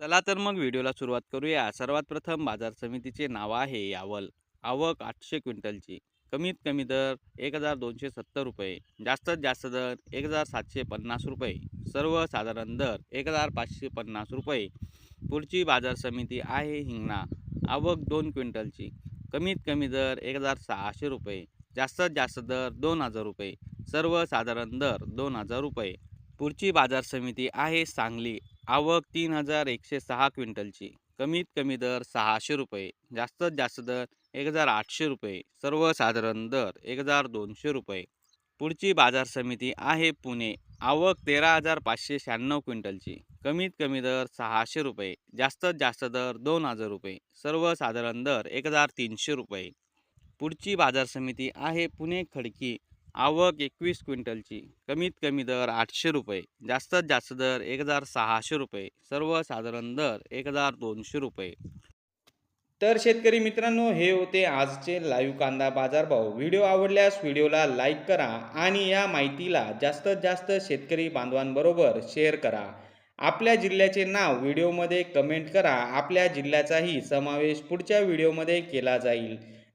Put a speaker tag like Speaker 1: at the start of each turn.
Speaker 1: चला तर मग व्हिडिओला सुरुवात करूया. सर्वात प्रथम बाजार समितीचे नाव आहे यावल. आवक आठशे क्विंटलची. कमीत कमी दर एक हजार दोनशे सत्तर रुपये. जास्तीत जास्त दर एक हजार सातशे पन्नास रुपये. सर्वसाधारण दर एक हजार पाचशे पन्नास रुपये. पुढची बाजार समिती आहे हिंगणा. आवक दोन क्विंटलची. कमीत कमी दर एक हजार सहाशे रुपये. जास्तीत जास्त दर दोन हजार रुपये. सर्वसाधारण दर दोन हजार रुपये. पुढची बाजार समिती आहे सांगली. आवक तीन हजार एकशे सहा क्विंटलची. कमीत कमी दर सहाशे रुपये जास्तीत जास्त दर एक हजार आठशे रुपये सर्वसाधारण दर एक हजार दोनशे रुपये. पुढची बाजार समिती आहे पुणे आवक तेरा हजार पाचशे शहाण्णव क्विंटलची. कमीत कमी दर सहाशे रुपये जास्तीत जास्त दर दोन हजार रुपये सर्वसाधारण दर एक हजार तीनशे रुपये. पुढची बाजार समिती आहे पुणे खडकी आवक एकवीस क्विंटलची. कमीत कमी दर आठशे रुपये जास्तीत जास्त दर एक हजार सहाशे रुपये सर्वसाधारण दर एक हजार दोनशे रुपये. तर शेतकरी मित्रांनो हे होते आजचे लाईव्ह कांदा बाजारभाव. व्हिडिओ आवडल्यास व्हिडिओला लाईक करा आणि या माहितीला जास्तीत जास्त शेतकरी बांधवांबरोबर शेअर करा. आपल्या जिल्ह्याचे नाव व्हिडिओमध्ये कमेंट करा. आपल्या जिल्ह्याचाही समावेश पुढच्या व्हिडिओमध्ये केला जाईल.